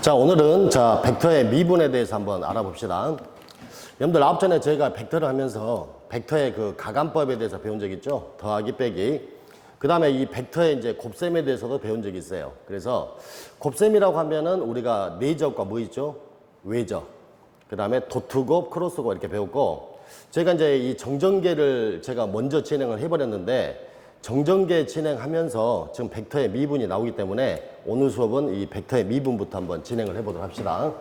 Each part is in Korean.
자, 오늘은 자, 벡터의 미분에 대해서 한번 알아봅시다. 여러분들 앞 전에 저희가 벡터를 하면서 벡터의 그 가감법에 대해서 배운 적 있죠? 더하기 빼기. 그 다음에 이 벡터의 이제 곱셈에 대해서도 배운 적이 있어요. 그래서 곱셈이라고 하면은 우리가 내적과 뭐 있죠? 외적. 그 다음에 도트곱, 크로스곱 이렇게 배웠고, 제가 이제 이 정전계를 제가 먼저 진행을 해버렸는데, 정전계 진행하면서 지금 벡터의 미분이 나오기 때문에 오늘 수업은 이 벡터의 미분부터 한번 진행을 해보도록 합시다.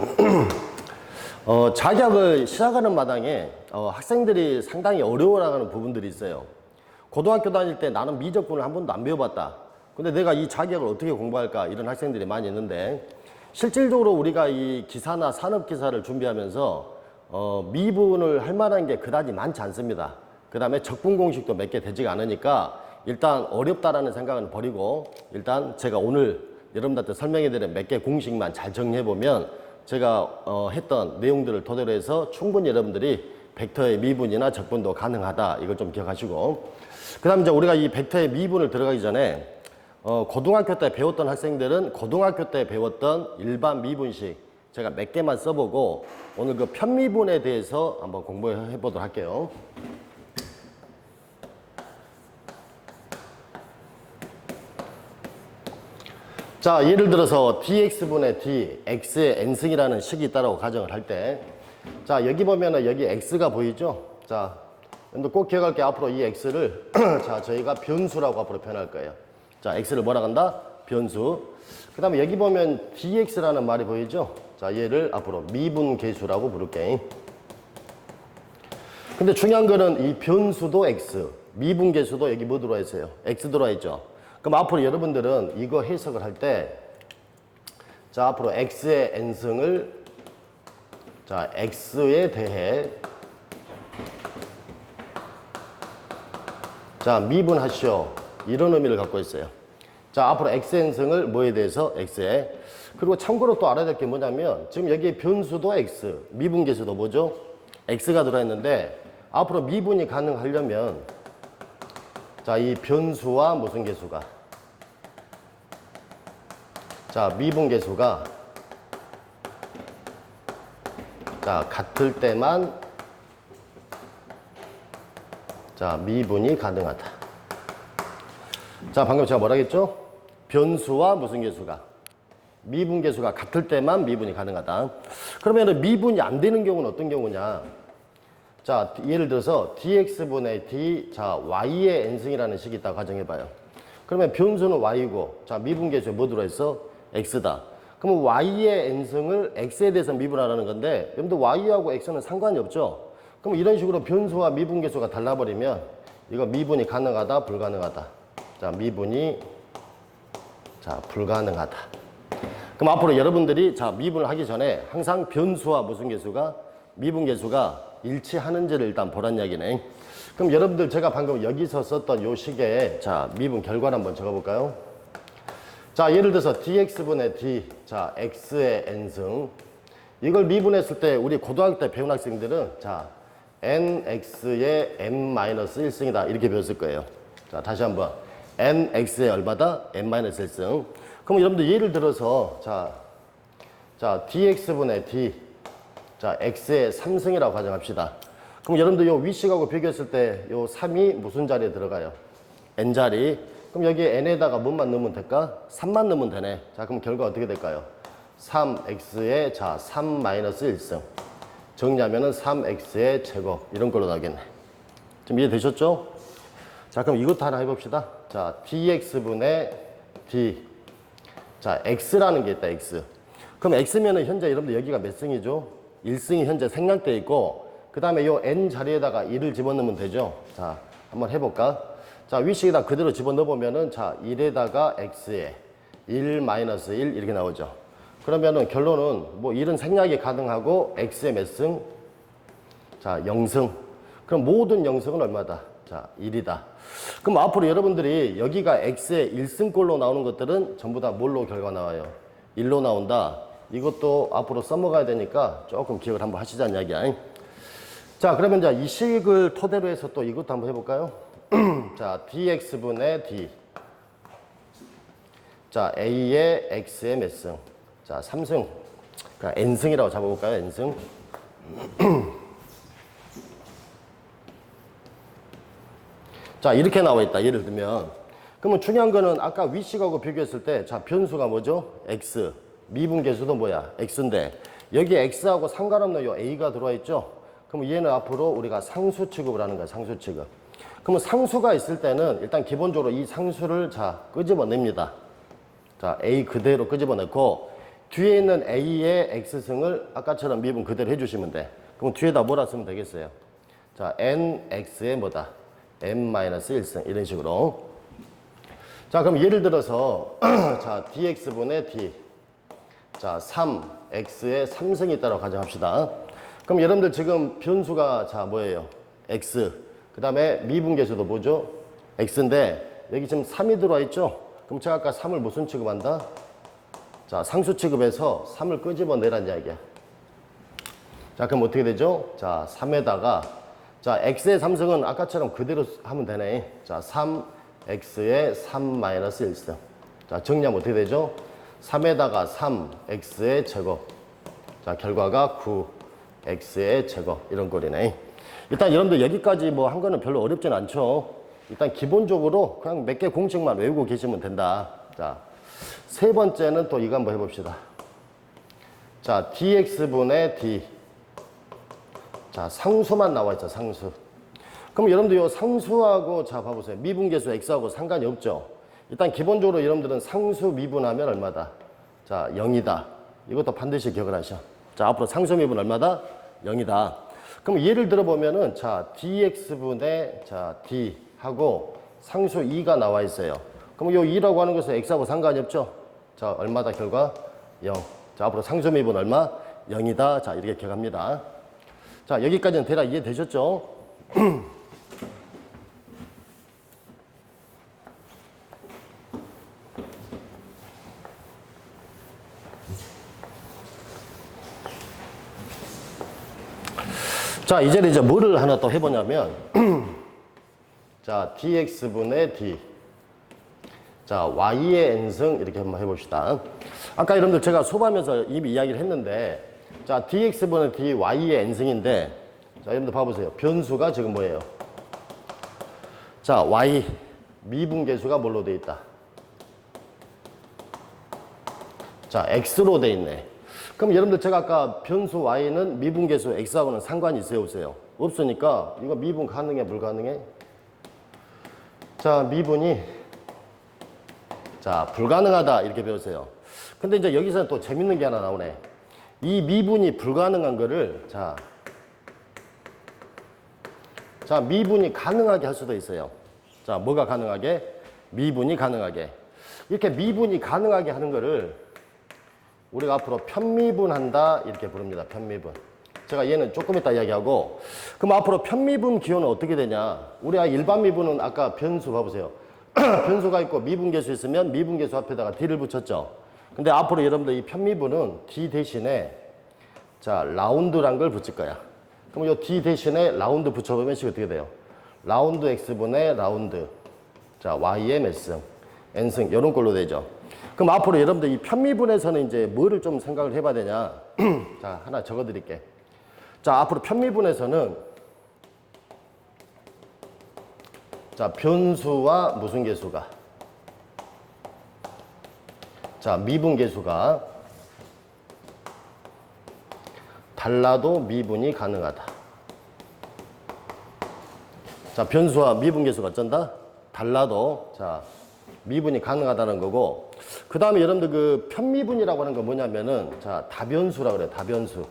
어, 자격을 시작하는 마당에 어, 학생들이 상당히 어려워나가는 부분들이 있어요. 고등학교 다닐 때 나는 미적분을 한 번도 안 배워봤다. 근데 내가 이 자격을 어떻게 공부할까 이런 학생들이 많이 있는데 실질적으로 우리가 이 기사나 산업 기사를 준비하면서 어, 미분을 할 만한 게 그다지 많지 않습니다. 그 다음에 적분 공식도 몇 개 되지가 않으니까 일단 어렵다라는 생각은 버리고 일단 제가 오늘 여러분들한테 설명해드린 몇 개 공식만 잘 정리해보면 제가 어, 했던 내용들을 토대로 해서 충분히 여러분들이 벡터의 미분이나 적분도 가능하다 이걸 좀 기억하시고 그 다음 이제 우리가 이 벡터의 미분을 들어가기 전에 어, 고등학교 때 배웠던 학생들은 고등학교 때 배웠던 일반 미분식 제가 몇 개만 써보고 오늘 그 편미분에 대해서 한번 공부해 보도록 할게요. 자, 예를 들어서 dx분의 d, x의 n승이라는 식이 있다고 가정을 할 때, 자, 여기 보면은 여기 x가 보이죠? 자, 여러분들 꼭 기억할 게 앞으로 이 x를, 자, 저희가 변수라고 앞으로 표현할 거예요. 자, x를 뭐라 한다? 변수. 그 다음에 여기 보면 dx라는 말이 보이죠? 자, 얘를 앞으로 미분 계수라고 부를게. 근데 중요한 거는 이 변수도 x, 미분 계수도 여기 뭐 들어와 있어요? x 들어와 있죠? 그럼 앞으로 여러분들은 이거 해석을 할 때, 자, 앞으로 x의 n승을, 자, x에 대해, 자, 미분하시오. 이런 의미를 갖고 있어요. 자, 앞으로 x의 n승을 뭐에 대해서? x에. 그리고 참고로 또 알아야 될 게 뭐냐면, 지금 여기 변수도 x, 미분계수도 뭐죠? x가 들어있는데, 앞으로 미분이 가능하려면, 자, 이 변수와 무슨 계수가? 자, 미분 계수가 자, 같을 때만 자, 미분이 가능하다. 자, 방금 제가 뭐라 했죠? 변수와 무슨 계수가? 미분 계수가 같을 때만 미분이 가능하다. 그러면 미분이 안 되는 경우는 어떤 경우냐? 자, 예를 들어서 dx분의 d, 자, y의 n승이라는 식이 있다고 가정해봐요. 그러면 변수는 y고, 자, 미분 계수에 뭐 들어있어? x다. 그러면 y의 n승을 x에 대해서 미분하라는 건데, 여러분들 y하고 x는 상관이 없죠? 그럼 이런 식으로 변수와 미분 계수가 달라버리면, 이거 미분이 가능하다, 불가능하다. 자, 미분이, 자, 불가능하다. 그럼 앞으로 여러분들이, 자, 미분을 하기 전에 항상 변수와 무슨 계수가? 미분 계수가 일치하는지를 일단 보란 이야기네. 그럼 여러분들 제가 방금 여기서 썼던 요 식에 자 미분 결과를 한번 적어볼까요? 자 예를 들어서 dx분의 d 자 x의 n승 이걸 미분했을 때 우리 고등학교 때 배운 학생들은 자 nx의 n-1승이다 이렇게 배웠을 거예요. 자 다시 한번 nx의 얼마다 n-1승 그럼 여러분들 예를 들어서 자, 자 dx분의 d 자, x의 3승이라고 가정합시다. 그럼 여러분들 요 위식하고 비교했을 때 요 3이 무슨 자리에 들어가요? n자리. 그럼 여기 n에다가 뭔만 넣으면 될까? 3만 넣으면 되네. 자, 그럼 결과 어떻게 될까요? 3x의 자, 3 마이너스 1승. 정리하면은 3x의 제곱. 이런 걸로 나겠네. 좀 이해되셨죠? 자, 그럼 이것도 하나 해봅시다. 자, dx분의 d. 자, x라는 게 있다, x. 그럼 x면은 현재 여러분들 여기가 몇 승이죠? 1승이 현재 생략되어 있고 그 다음에 요 n 자리에다가 1을 집어넣으면 되죠. 자, 한번 해볼까? 자, 위식에다 그대로 집어넣어 보면은 자, 1에다가 x에 1 마이너스 1 이렇게 나오죠. 그러면은 결론은 뭐 1은 생략이 가능하고 x의 몇 승? 자, 0승. 그럼 모든 0승은 얼마다? 자, 1이다. 그럼 앞으로 여러분들이 여기가 x의 1승꼴로 나오는 것들은 전부 다 뭘로 결과 나와요? 1로 나온다. 이것도 앞으로 써먹어야 되니까 조금 기억을 한번 하시자는 이야기야. 자, 그러면 이제 이 식을 토대로 해서 또 이것도 한번 해볼까요? 자, dx분의 d. 자, a의 x의 몇 승? 자, 3승. 그러니까 n승이라고 잡아볼까요? n승. 자, 이렇게 나와 있다. 예를 들면. 그러면 중요한 거는 아까 위식하고 비교했을 때, 자, 변수가 뭐죠? x. 미분계수도 뭐야? x인데, 여기 x하고 상관없는 요 a가 들어와 있죠? 그럼 얘는 앞으로 우리가 상수 취급을 하는 거야, 상수 취급. 그러면 상수가 있을 때는 일단 기본적으로 이 상수를 자, 끄집어냅니다. 자, a 그대로 끄집어내고, 뒤에 있는 a의 x승을 아까처럼 미분 그대로 해주시면 돼. 그럼 뒤에다 쓰면 되겠어요? 자, nx의 뭐다? N-1승 이런 식으로. 자 그럼 예를 들어서 자 dx분의 d. 자 3x의 3승이 있다고 가정합시다. 그럼 여러분들 지금 변수가 자 뭐예요? x. 그 다음에 미분계수도 뭐죠? x인데 여기 지금 3이 들어와 있죠? 그럼 제가 아까 3을 무슨 취급한다? 자 상수 취급해서 3을 끄집어내란 이야기야. 자, 그럼 어떻게 되죠? 자, 3에다가, 자, x의 3승은 아까처럼 그대로 하면 되네. 자, 3x의 3-1승. 자, 정리하면 어떻게 되죠? 3에다가 3x의 제곱. 자, 결과가 9x의 제곱. 이런 꼴이네. 일단 여러분들 여기까지 뭐 한 거는 별로 어렵진 않죠. 일단 기본적으로 그냥 몇 개 공식만 외우고 계시면 된다. 자, 세 번째는 또 이거 한번 해봅시다. 자, dx분의 d. 자, 상수만 나와 있죠, 상수. 그럼 여러분들 요 상수하고 자 봐보세요. 미분계수 x하고 상관이 없죠. 일단 기본적으로 여러분들은 상수 미분하면 얼마다? 자, 0이다. 이것도 반드시 기억을 하셔. 자, 앞으로 상수 미분 얼마다? 0이다. 그럼 예를 들어 보면은 자, dx분의 자, d 하고 상수 2가 나와 있어요. 그럼 요 2라고 하는 것은 x하고 상관이 없죠. 자, 얼마다 결과? 0. 자, 앞으로 상수 미분 얼마? 0이다. 자, 이렇게 기억합니다. 자, 여기까지는 대략 이해되셨죠? 자, 이제는 이제 뭐를 하나 또 해보냐면, 자, dx분의 d. 자, y의 n승 이렇게 한번 해봅시다. 아까 여러분들 제가 수업하면서 이미 이야기를 했는데, 자, dx분의 d, y의 n승인데, 자, 여러분들 봐보세요. 변수가 지금 뭐예요? 자, y, 미분계수가 뭘로 돼 있다? 자, x로 돼 있네. 그럼 여러분들 제가 아까 변수 y는 미분계수 x하고는 상관이 있어요, 없어요? 없으니까 이거 미분 가능해, 불가능해? 자, 미분이 자, 불가능하다 이렇게 배우세요. 근데 이제 여기서 또 재밌는 게 하나 나오네. 이 미분이 불가능한 거를 자, 자, 미분이 가능하게 할 수도 있어요. 자, 뭐가 가능하게? 미분이 가능하게. 이렇게 미분이 가능하게 하는 거를 우리가 앞으로 편미분한다 이렇게 부릅니다. 편미분. 제가 얘는 조금 이따 이야기하고 그럼 앞으로 편미분 기호는 어떻게 되냐? 우리가 일반 미분은 아까 변수 봐보세요. 변수가 있고 미분계수 있으면 미분계수 앞에다가 d를 붙였죠. 근데 앞으로 여러분들 이 편미분은 d 대신에 자 라운드란 걸 붙일 거야. 그럼 이 d 대신에 라운드 붙여보면 식 어떻게 돼요? 라운드 x분의 라운드 자 y의 몇 승, n승 이런 걸로 되죠. 그럼 앞으로 여러분들 이 편미분에서는 이제 뭐를 좀 생각을 해봐야 되냐? 자 하나 적어드릴게. 자 앞으로 편미분에서는 자 변수와 무슨 계수가 자 미분 계수가 달라도 미분이 가능하다. 자, 변수와 미분 계수가 어쩐다? 달라도 자, 미분이 가능하다는 거고 그 다음에 여러분들 그 편미분이라고 하는 건 뭐냐면은 자, 다변수라고 그래요. 다변수.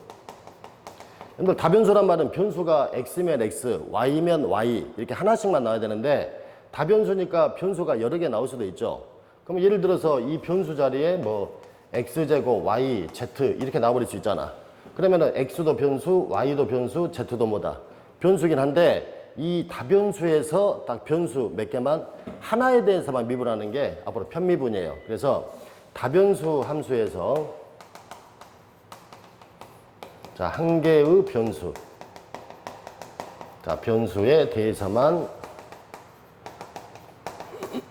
여러분들 다변수란 말은 변수가 x면 x, y면 y 이렇게 하나씩만 나와야 되는데 다변수니까 변수가 여러 개 나올 수도 있죠. 그럼 예를 들어서 이 변수 자리에 뭐 x제곱, y, z 이렇게 나와버릴 수 있잖아. 그러면은 x도 변수, y도 변수, z도 뭐다? 변수긴 한데 이 다변수에서 딱 변수 몇 개만 하나에 대해서만 미분하는 게 앞으로 편미분이에요. 그래서 다변수 함수에서 자, 한 개의 변수. 자, 변수에 대해서만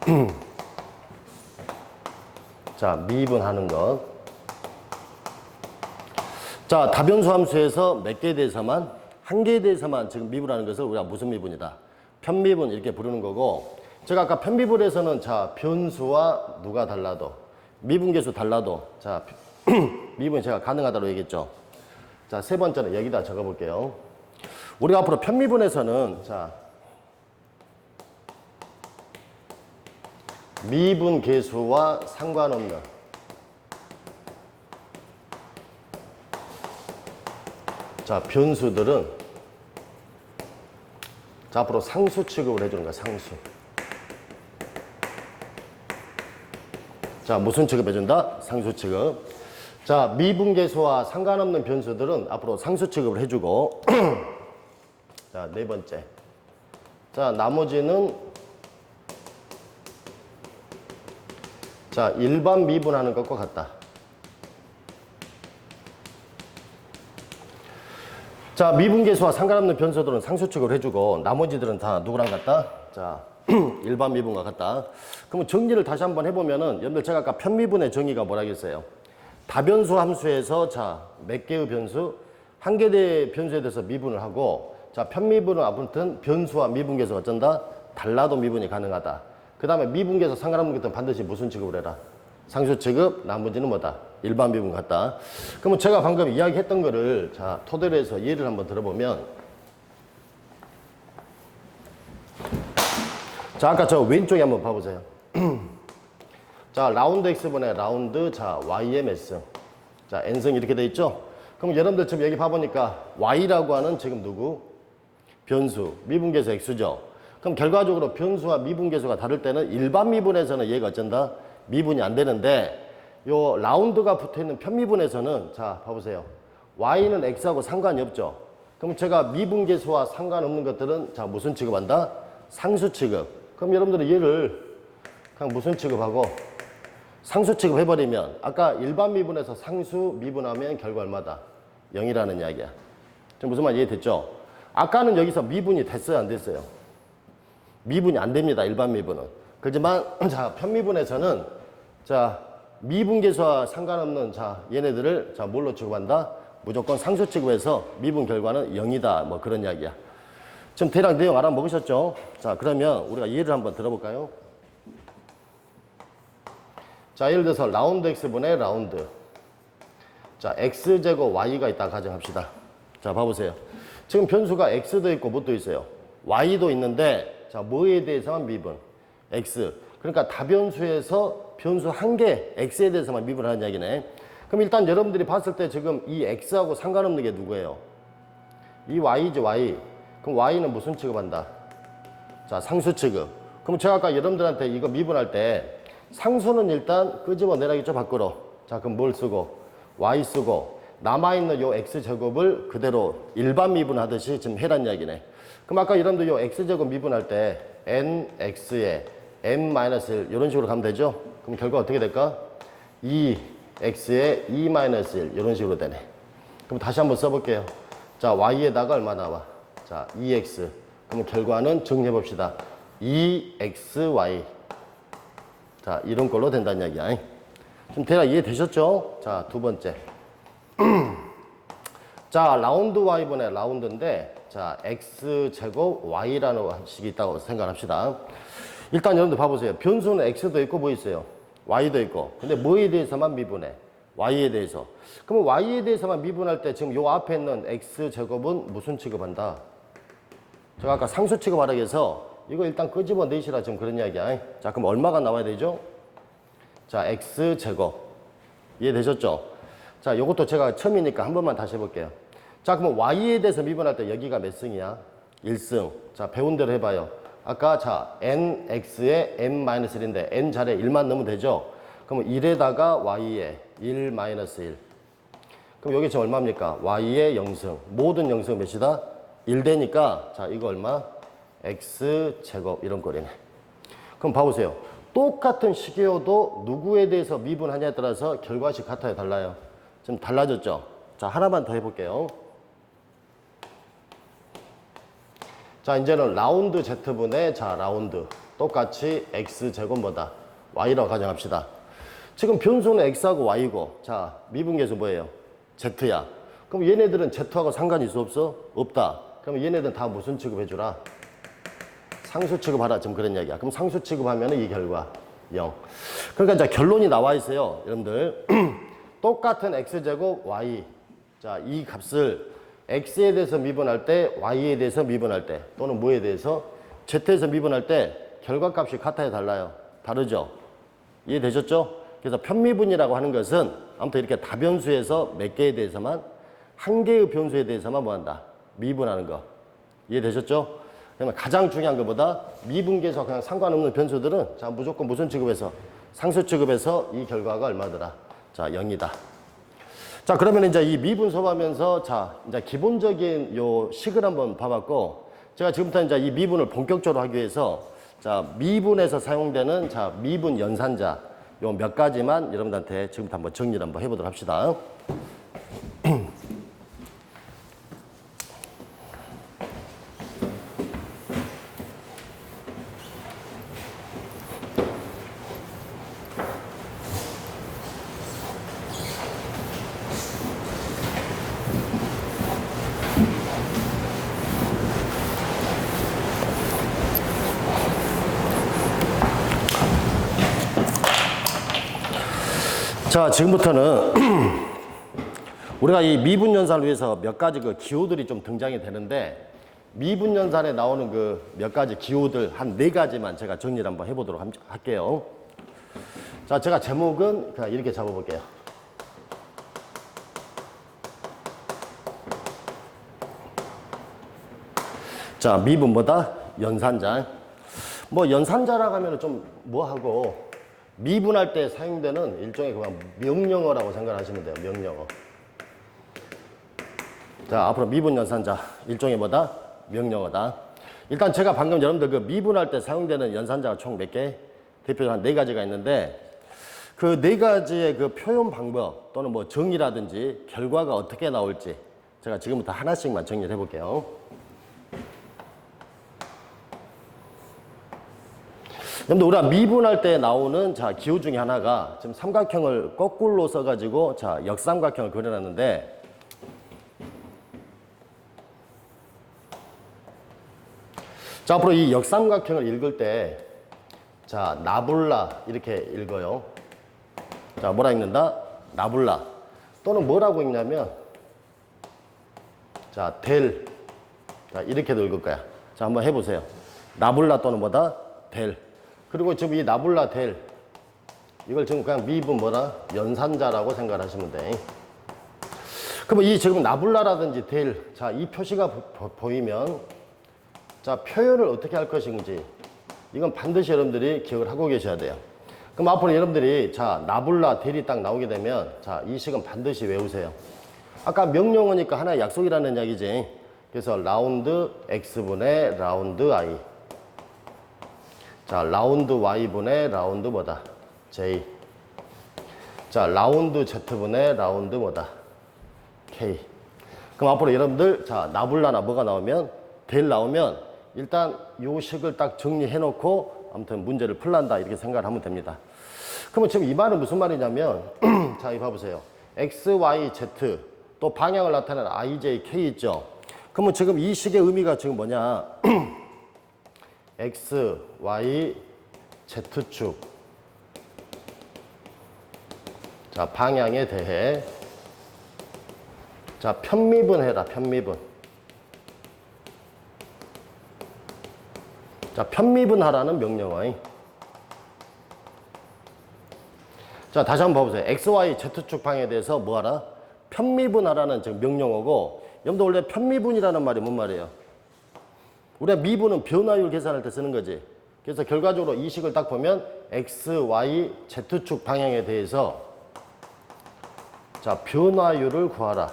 자, 미분하는 것. 자, 다변수 함수에서 몇 개에 대해서만, 한 개에 대해서만 지금 미분하는 것을 우리가 무슨 미분이다? 편미분 이렇게 부르는 거고, 제가 아까 편미분에서는 자, 변수와 누가 달라도, 미분계수 달라도, 자, 미분 제가 가능하다고 얘기했죠. 자, 세 번째는 여기다 적어 볼게요. 우리가 앞으로 편미분에서는, 자, 미분 계수와 상관없는 자 변수들은 자 앞으로 상수 취급을 해주는 거야 상수. 자 무슨 취급해준다? 상수 취급. 자 미분 계수와 상관없는 변수들은 앞으로 상수 취급을 해주고. 자 네 번째. 자 나머지는 자, 일반 미분하는 것과 같다. 자, 미분계수와 상관없는 변수들은 상수축을 해주고 나머지들은 다 누구랑 같다? 자, 일반 미분과 같다. 그러면 정리를 다시 한번 해보면은 여러분들 제가 아까 편미분의 정의가 뭐라겠어요? 다변수 함수에서 자, 몇 개의 변수? 한 개의 변수에 대해서 미분을 하고 자, 편미분은 아무튼 변수와 미분계수가 어쩐다? 달라도 미분이 가능하다. 그 다음에 미분계에서 상관없는 것들은 반드시 무슨 취급을 해라? 상수 취급, 나머지는 뭐다? 일반 미분 같다. 그러면 제가 방금 이야기했던 거를 자, 토대로 해서 예를 한번 들어보면 자, 아까 저 왼쪽에 한번 봐보세요. 자, 라운드 x분의 라운드 자, ymx. 자, n승 이렇게 돼 있죠? 그럼 여러분들 지금 여기 봐보니까 y라고 하는 지금 누구? 변수, 미분계수 x죠? 그럼 결과적으로 변수와 미분 계수가 다를 때는 일반 미분에서는 얘가 어쩐다? 미분이 안 되는데 요 라운드가 붙어 있는 편미분에서는 자 봐보세요. y는 x하고 상관이 없죠. 그럼 제가 미분계수와 상관없는 것들은 자 무슨 취급한다? 상수 취급. 그럼 여러분들은 얘를 그냥 무슨 취급하고 상수 취급해버리면 아까 일반 미분에서 상수 미분하면 결과 얼마다? 0이라는 이야기야. 지금 무슨 말 이해됐죠? 아까는 여기서 미분이 됐어요 안 됐어요? 미분이 안 됩니다. 일반 미분은. 그렇지만 자 편미분에서는 자 미분 계수와 상관없는 자 얘네들을 자 뭘로 취급한다? 무조건 상수 취급해서 미분 결과는 0이다. 뭐 그런 이야기야. 지금 대략 내용 알아먹으셨죠? 자 그러면 우리가 예를 한번 들어볼까요? 자 예를 들어서 라운드 x분의 라운드 자 x제곱 y가 있다 가정합시다. 자 봐보세요. 지금 변수가 x도 있고 뭣도 있어요. y도 있는데 자, 뭐에 대해서만 미분? x. 그러니까 다변수에서 변수 한 개, x에 대해서만 미분하는 이야기네. 그럼 일단 여러분들이 봤을 때 지금 이 x하고 상관없는 게 누구예요? 이 y죠, y. 그럼 y는 무슨 취급한다? 자, 상수 취급. 그럼 제가 아까 여러분들한테 이거 미분할 때 상수는 일단 끄집어 내라겠죠, 밖으로. 자, 그럼 뭘 쓰고? y 쓰고 남아있는 요 x제곱을 그대로 일반 미분하듯이 지금 해란 이야기네. 그럼 아까 여러분들 요 x제곱 미분할 때 nx에 n-1 이런 식으로 가면 되죠? 그럼 결과 어떻게 될까? 2x에 2-1 이런 식으로 되네. 그럼 다시 한번 써볼게요. 자, y에다가 얼마 나와? 자, 2x. 그럼 결과는 정리해 봅시다. 2xy. 자, 이런 걸로 된다는 이야기야. 좀 대략 이해되셨죠? 자, 두 번째. 자, 라운드 y분의 라운드인데, 자, x제곱 y라는 식이 있다고 생각합시다. 일단 여러분들 봐보세요. 변수는 x도 있고 뭐 있어요? y도 있고. 근데 뭐에 대해서만 미분해? y에 대해서. 그러면 y에 대해서만 미분할 때 지금 요 앞에 있는 x제곱은 무슨 취급한다? 제가 아까 상수 취급하라고 해서 이거 일단 끄집어 내시라 지금 그런 이야기야. 자, 그럼 얼마가 나와야 되죠? 자, x제곱. 이해되셨죠? 자, 요것도 제가 처음이니까 한 번만 다시 해볼게요. 자, 그러면 y에 대해서 미분할 때 여기가 몇 승이야? 1승. 자, 배운 대로 해봐요. 아까 자, nx에 n-1인데 n 자리에 1만 넣으면 되죠? 그러면 1에다가 y에 1 1. 그럼 여기 지금 얼마입니까? y의 0승. 모든 0승 몇이다? 1 되니까 자, 이거 얼마? x제곱 이런 거리네. 그럼 봐보세요. 똑같은 시계여도 누구에 대해서 미분하냐에 따라서 결과식 같아요, 달라요? 좀 달라졌죠? 자, 하나만 더 해볼게요. 자, 이제는 라운드 Z분의 자, 라운드. 똑같이 X제곱보다 Y라고 가정합시다. 지금 변수는 X하고 Y고, 자, 미분계수 뭐예요? Z야. 그럼 얘네들은 Z하고 상관이 있어 없어? 없다. 그럼 얘네들은 다 무슨 취급해주라? 상수 취급하라. 지금 그런 이야기야. 그럼 상수 취급하면 이 결과 0. 그러니까 이제 결론이 나와 있어요. 여러분들. 똑같은 X제곱 Y. 자, 이 값을 X에 대해서 미분할 때, Y에 대해서 미분할 때, 또는 뭐에 대해서 Z에서 미분할 때 결과값이 같아요, 달라요? 다르죠? 이해되셨죠? 그래서 편미분이라고 하는 것은 아무튼 이렇게 다변수에서 몇 개에 대해서만 한 개의 변수에 대해서만 뭐 한다? 미분하는 거. 이해되셨죠? 그러면 가장 중요한 것보다 미분계에서 그냥 상관없는 변수들은 자 무조건 무슨 취급에서 상수 취급에서 이 결과가 얼마더라? 자 0이다. 자 그러면 이제 이 미분 수업하면서 자 이제 기본적인 요 식을 한번 봐봤고 제가 지금부터 이제 이 미분을 본격적으로 하기 위해서 자 미분에서 사용되는 자 미분 연산자 요 몇 가지만 여러분들한테 지금부터 한번 정리를 한번 해보도록 합시다. 자, 지금부터는 우리가 이 미분 연산을 위해서 몇 가지 그 기호들이 좀 등장이 되는데 미분 연산에 나오는 그 몇 가지 기호들 한 네 가지만 제가 정리를 한번 해보도록 함- 할게요. 자, 제가 제목은 그냥 이렇게 잡아볼게요. 자, 미분보다 연산자. 뭐 연산자라고 하면 좀 뭐하고 미분할 때 사용되는 일종의 그냥 명령어라고 생각하시면 돼요. 명령어. 자, 앞으로 미분 연산자 일종의 뭐다? 명령어다. 일단 제가 방금 여러분들 그 미분할 때 사용되는 연산자가 총 몇 개? 대표적으로 한 네 가지가 있는데 그 네 가지의 그 표현 방법 또는 뭐 정의라든지 결과가 어떻게 나올지 제가 지금부터 하나씩만 정리를 해볼게요. 여러분들 우리가 미분할 때 나오는 자 기호 중에 하나가 지금 삼각형을 거꾸로 써가지고 자 역삼각형을 그려놨는데 자 앞으로 이 역삼각형을 읽을 때 자 나불라 이렇게 읽어요. 자 뭐라 읽는다? 나불라 또는 뭐라고 읽냐면 자 델. 자 이렇게도 읽을 거야. 자 한번 해보세요. 나불라 또는 뭐다? 델. 그리고 지금 이 나불라 델 이걸 지금 그냥 미분 뭐라 연산자라고 생각하시면 돼. 그러면 이 지금 나불라라든지 델, 자 이 표시가 보, 보이면 자 표현을 어떻게 할 것인지 이건 반드시 여러분들이 기억을 하고 계셔야 돼요. 그럼 앞으로 여러분들이 자 나불라 델이 딱 나오게 되면 자이 식은 반드시 외우세요. 아까 명령어니까 하나의 약속이라는 이야기지. 그래서 라운드 x분의 라운드 i 자, 라운드 Y분의 라운드 뭐다? J. 자, 라운드 Z분의 라운드 뭐다? K. 그럼 앞으로 여러분들, 자, 나불라나 뭐가 나오면, 델 나오면, 일단 요 식을 딱 정리해 놓고, 아무튼 문제를 풀란다. 이렇게 생각을 하면 됩니다. 그러면 지금 이 말은 무슨 말이냐면, 자, 이 봐보세요. X, Y, Z. 또 방향을 나타내는 I, J, K 있죠? 그러면 지금 이 식의 의미가 지금 뭐냐? X, Y, Z축. 자, 방향에 대해. 자, 편미분 해라, 편미분. 자, 편미분 하라는 명령어. 자, 다시 한번 봐보세요. X, Y, Z축 방향에 대해서 뭐 하라? 편미분 하라는 지금 명령어고, 여러분들 원래 편미분이라는 말이 뭔 말이에요? 우리가 미분은 변화율 계산할 때 쓰는 거지. 그래서 결과적으로 이 식을 딱 보면 x, y, z축 방향에 대해서 자 변화율을 구하라.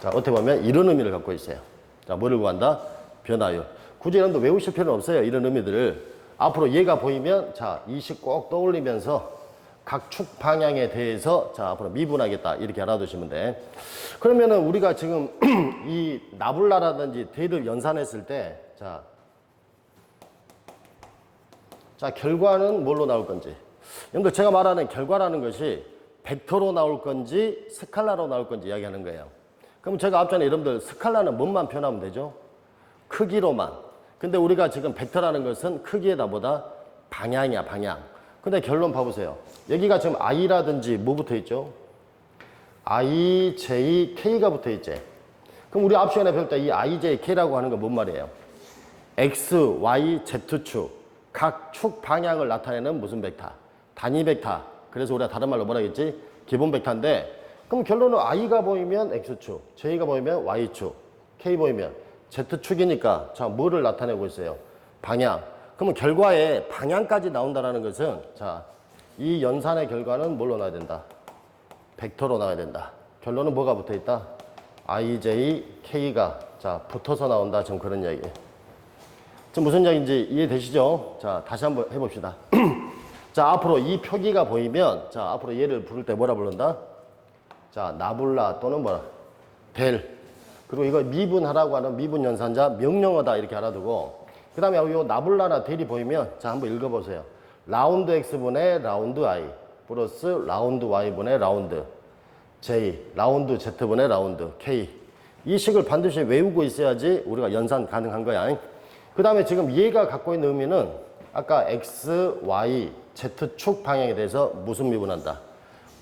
자 어떻게 보면 이런 의미를 갖고 있어요. 자 뭐를 구한다? 변화율. 굳이 여러분들 외우실 필요는 없어요. 이런 의미들을 앞으로 얘가 보이면 자 이 식 꼭 떠올리면서 각축 방향에 대해서 자 앞으로 미분하겠다 이렇게 알아두시면 돼. 그러면은 우리가 지금 이 나불라라든지 대를 연산했을 때 자. 자, 결과는 뭘로 나올 건지. 여러분들 제가 말하는 결과라는 것이 벡터로 나올 건지 스칼라로 나올 건지 이야기하는 거예요. 그럼 제가 앞전에 여러분들 스칼라는 뭔만 표현하면 되죠? 크기로만. 근데 우리가 지금 벡터라는 것은 크기에다 보다 방향이야, 방향. 근데 결론 봐보세요. 여기가 지금 i라든지 뭐 붙어 있죠? i, j, k가 붙어 있지. 그럼 우리 앞 시간에 때이 i, j, k라고 하는 건 뭔 말이에요? x, y, z축 각 축 방향을 나타내는 무슨 벡터? 단위 벡터. 그래서 우리가 다른 말로 뭐라 했지? 기본 벡터인데 그럼 결론은 i가 보이면 x축, j가 보이면 y축, k 보이면 z축이니까 자 뭐를 나타내고 있어요? 방향. 그러면 결과에 방향까지 나온다라는 것은 자 이 연산의 결과는 뭘로 나야 된다? 벡터로 나와야 된다. 결론은 뭐가 붙어 있다? i, j, k가 자 붙어서 나온다. 지금 그런 이야기. 지금 무슨 이야기인지 이해되시죠? 자, 다시 한번 해봅시다. 자, 앞으로 이 표기가 보이면, 자, 앞으로 얘를 부를 때 뭐라 부른다? 자, 나불라 또는 뭐라? 델. 그리고 이거 미분하라고 하는 미분 연산자 명령어다 이렇게 알아두고, 그 다음에 요 나불라나 델이 보이면, 자, 한번 읽어보세요. 라운드 x분의 라운드 i 플러스 라운드 y분의 라운드 j, 라운드 z분의 라운드 k. 이 식을 반드시 외우고 있어야지 우리가 연산 가능한 거야. 그 다음에 지금 얘가 갖고 있는 의미는 아까 x, y, z축 방향에 대해서 무슨 미분한다?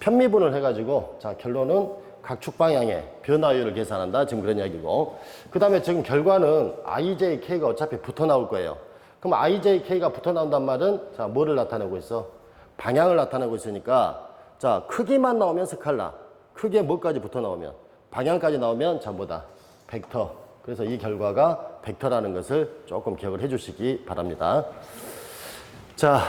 편미분을 해가지고 자 결론은 각축 방향의 변화율을 계산한다. 지금 그런 이야기고. 그 다음에 지금 결과는 ij, k가 어차피 붙어 나올 거예요. 그럼 ij, k가 붙어 나온단 말은 자 뭐를 나타내고 있어? 방향을 나타내고 있으니까 자 크기만 나오면 스칼라, 크게 뭐까지 붙어 나오면 방향까지 나오면 자 뭐다? 벡터. 그래서 이 결과가 벡터라는 것을 조금 기억을 해 주시기 바랍니다. 자,